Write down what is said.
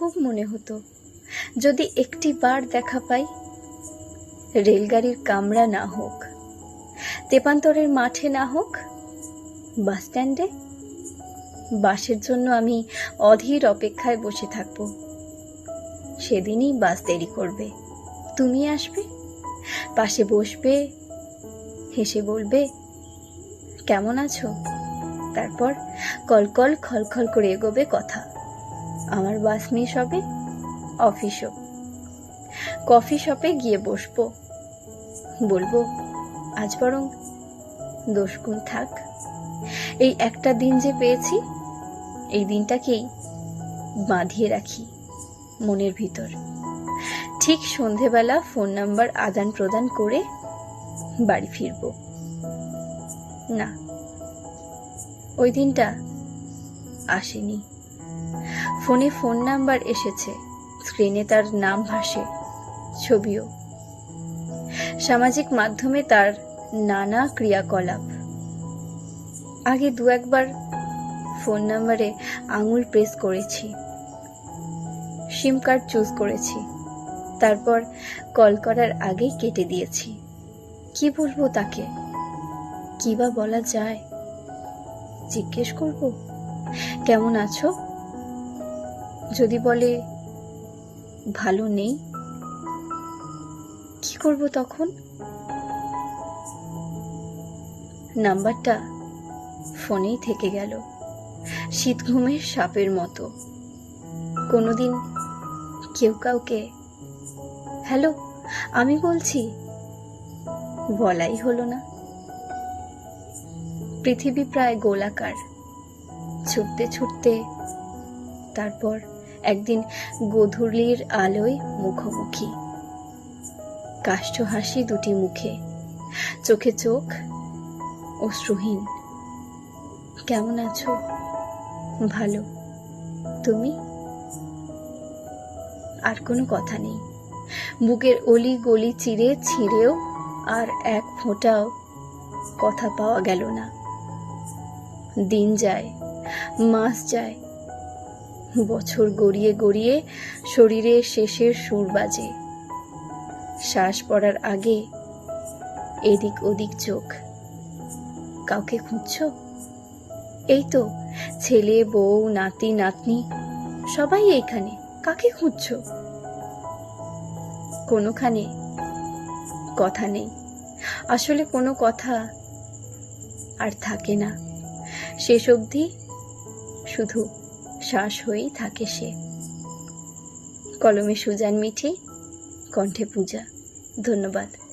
খুব মনে হতো। যদি একটি বার দেখা পাই, রেলগাড়ির কামরা না হোক, তেপান্তরের মাঠে না হোক, বাস স্ট্যান্ডে, বাসের জন্য আমি অধীর অপেক্ষায় বসে থাকব। সেদিনই বাস দেরি করবে। তুমি আসবে, পাশে বসবে, হেসে বলবে, কেমন আছো? তারপর কলকল খলখল করে এগোবে কথা। আমার বাস মিস হবে অফিসও কফি শপে গিয়ে বসবো। বলব, আজ বরং দোষগুণ থাক। এই একটা দিন যে পেয়েছি, এই দিনটাকেই বাঁধিয়ে রাখি মনের ভিতর। ঠিক সন্ধেবেলা ফোন নাম্বার আদান প্রদান করে বাড়ি ফিরব। না, ওই দিনটা আসেনি। ফোনে ফোন নাম্বার এসেছে। স্ক্রিনে তার নাম ভাসে, ছবিও। সামাজিক মাধ্যমে তার নানা ক্রিয়াকলাপ। আগে দু একবার ফোন নাম্বারে আঙুল প্রেস করেছি। সিম কার্ড চুজ করেছি। তারপর কল করার আগেই কেটে দিয়েছি। কি বলব তাকে? কি বা বলা যায়? জিজ্ঞেস করব? কেমন আছো? যদি বলে, ভালো নেই? কি করব তখন? নাম্বারটা ফোনেই থেকে গেল। শীত ঘুমের সাপের মতো। কোনোদিন কেউ কাউকে, হ্যালো, আমি বলছি, বলাই হলো না। পৃথিবী প্রায় গোলাকার। ছুটতে ছুটতে তারপর একদিন গোধূলির আলোয় মুখোমুখি। কাষ্ঠ হাসি দুটি মুখে। চোখে চোখ অশ্রুহীন কেমন আছো? ভালো। তুমি? আর কোনো কথা নেই। বুকের অলি গলি চিরে ছিঁড়েও আর এক ফোঁটাও কথা পাওয়া গেল না। দিন যায়, মাস যায় বছর গড়িয়ে গড়িয়ে শরীরে শেষের সুর বাজে। শ্বাস পড়ার আগে এদিক ওদিক চোখ। কাউকে খুঁজছ? এই তো, ছেলে, বউ, নাতি, নাতনি, সবাই এইখানে কাকে খুঁজছ? কোনোখানে কথা নেই। আসলে কোনো কথা আর থাকে না। শেষ অবধি শুধু শ্বাস হয়েই থাকে সে। কলমে সুজান মিঠি কণ্ঠে পূজা। ধন্যবাদ।